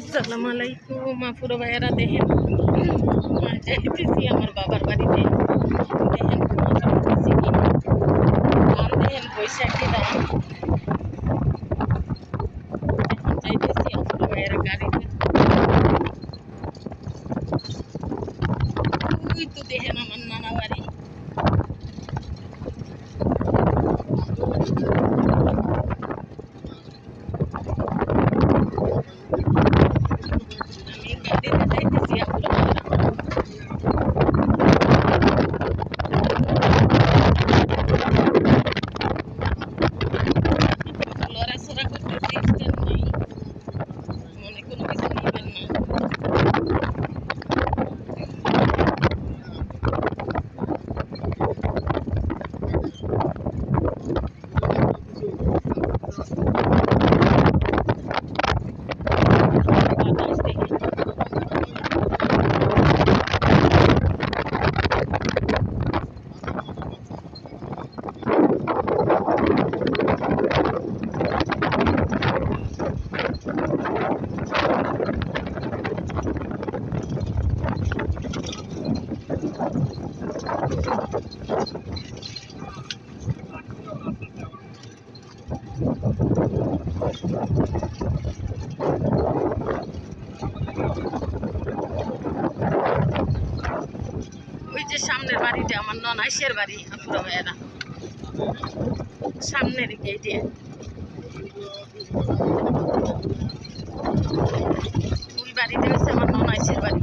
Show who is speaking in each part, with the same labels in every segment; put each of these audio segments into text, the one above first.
Speaker 1: আসসালামু আলাইকুম আপুরো ভাইয়ারা দেখেন যাইতেছি আমার বাবার বাড়িতে দেখেন যাইতেছি কি দাম দেখেন বৈশাখী দাম এখন যাইতেছি আপুরো ভাইয়ারা গাড়িতে ওই তো দেখেন আমার নানা বাড়ি Gracias. ওই যে সামনের বাড়িটা আমার ননাইশের বাড়ি আপুরা ভাইয়েরা। সামনের গেটে ওই বাড়িতে হচ্ছে আমার ননাইশের বাড়ি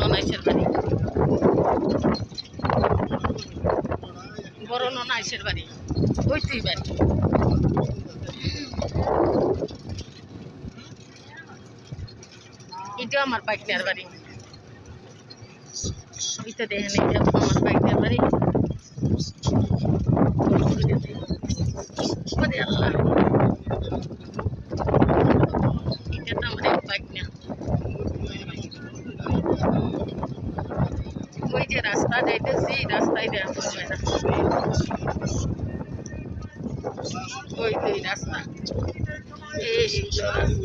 Speaker 1: ননাইশের বাড়ি। বড় ননাইশের বাড়ি। ওই তুই বাড়ি এটা আমার বাইকনার বাড়ি। ওইটা দেখেন এটা আমার বাইকনার বাড়ি। আল্লাহ। এটা তো আমার বাইক না ওই যে রাস্তা যাইতেছি, রাস্তায় দেওয়া